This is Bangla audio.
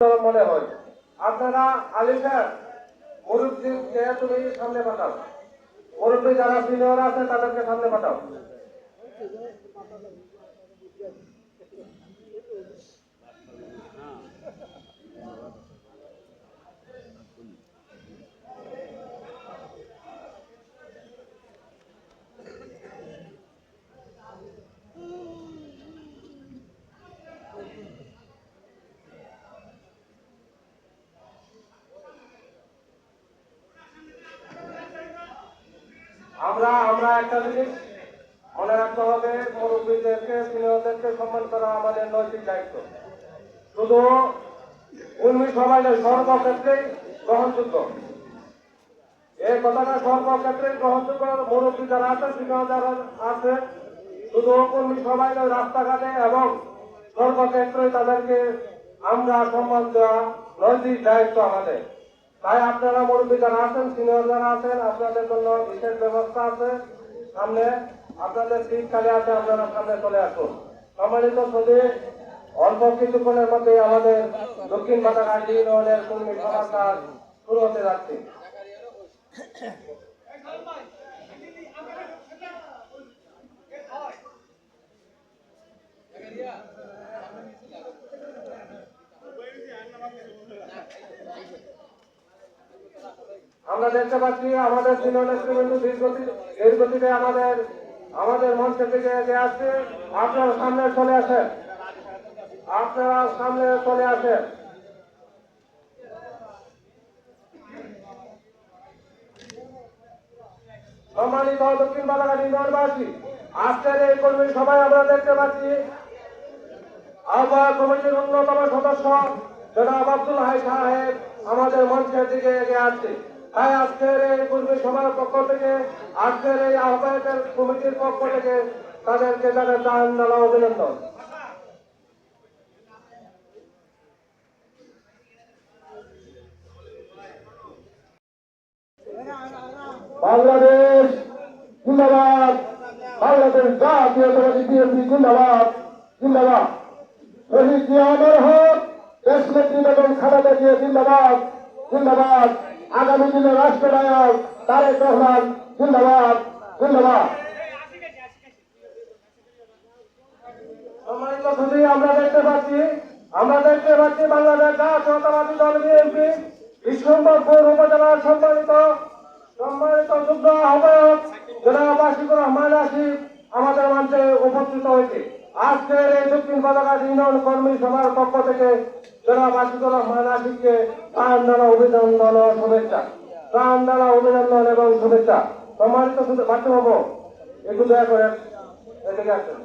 মনে হয়। আপনারা আলী স্যার, মুরব্বী তুমি সামনে পাঠাও। মুরব্বী যারা সিনিয়র আছে তাদেরকে সামনে পাঠাও। আমরা আমরা একটা জিনিস মনে রাখতে হবে, মুরব্বীদেরকে, সিনিয়রদেরকে সম্মান করা আমাদের নৈতিক দায়িত্ব। শুধু উন্মিত সবাই নয়, সর্বক্ষেত্রেই গ্রহণযোগ্য। এই কথাটা সর্বক্ষেত্রেই গ্রহণযোগ্য। মুরব্বী যারা আছে, সিনিয়র যারা আছে, শুধু কর্মী সবাই রাস্তাঘাটে এবং সর্বক্ষেত্রে তাদেরকে আমরা সম্মান দেওয়া নৈতিক দায়িত্ব আমাদের। তাই আপনারা মুরব্বী যারা আছেন সিনিয়র যারা আছেন, আপনাদের জন্য বিশেষ ব্যবস্থা আছে। সামনে আপনাদের শীতকালে আছে, আপনারা সামনে চলে আসুন। সম্মানিত যদি অল্প কিছুক্ষণের মধ্যে আমাদের দক্ষিণ বাটাঘাট ইউনিয়নের কর্মী কাজ শুরু হতে যাচ্ছে। দেখতে পাচ্ছি আমাদের দীর্ঘতিতে আমাদের আমাদের মঞ্চ থেকে আসছে, আপনারা সামনে চলে আসেন। আপনারা সামনে চলে আসেন। সম্মানিত দক্ষিণ বালাঘাট ইউনিয়নবাসী, আজকের এই কর্মী সবাই আমরা দেখতে পাচ্ছি আহ্বায়ক কমিটির অন্যতম সদস্য জনাব আব্দুল হাই সাহেব আমাদের মঞ্চের দিকে এগিয়ে আসছে। তাই আজকের এই কর্মী সভার পক্ষ থেকে, আজকের এই আহ্বায়কের কমিটির পক্ষ থেকে তাদেরকে তাদের দান নালা অভিনন্দন। বাংলাদেশ জিন্দাবাদ, বাংলাদেশ জাতীয়তাবাদী বিএনপি জিন্দাবাদ জিন্দাবাদ। শহীদ জিয়াউর হক দেশ নেত্রী বেগম খালেদা জিয়া জিন্দাবাদ জিন্দাবাদ। আগামী দিনের রাষ্ট্রনায়ক তারেক রহমান, জিন্দাবাদ জিন্দাবাদ। সম্মানিত আমরা দেখতে পাচ্ছি, আমরা দেখতে পাচ্ছি বাংলাদেশ জাতীয়তাবাদী দল বিএনপি বিশ্বম্বরপুর উপজেলার সম্মানিত সম্মানিত যুগ্ম আহ্বায়ক জনাব আশিকুর রহমান আসিফ আমাদের মঞ্চে উপস্থিত হয়েছে। আজকের এই দক্ষিণ বাজারঘাট ইউনিয়ন কর্মী সভার পক্ষ থেকে জনাব আশিকুর রহমান প্রাণ দ্বারা অভিনন্দন ও শুভেচ্ছা। প্রাণ দ্বারা অভিনন্দন এবং শুভেচ্ছা। সম্মানিত শুধু বাচ্চা হব একটু দয়া করে এদিকে আসেন।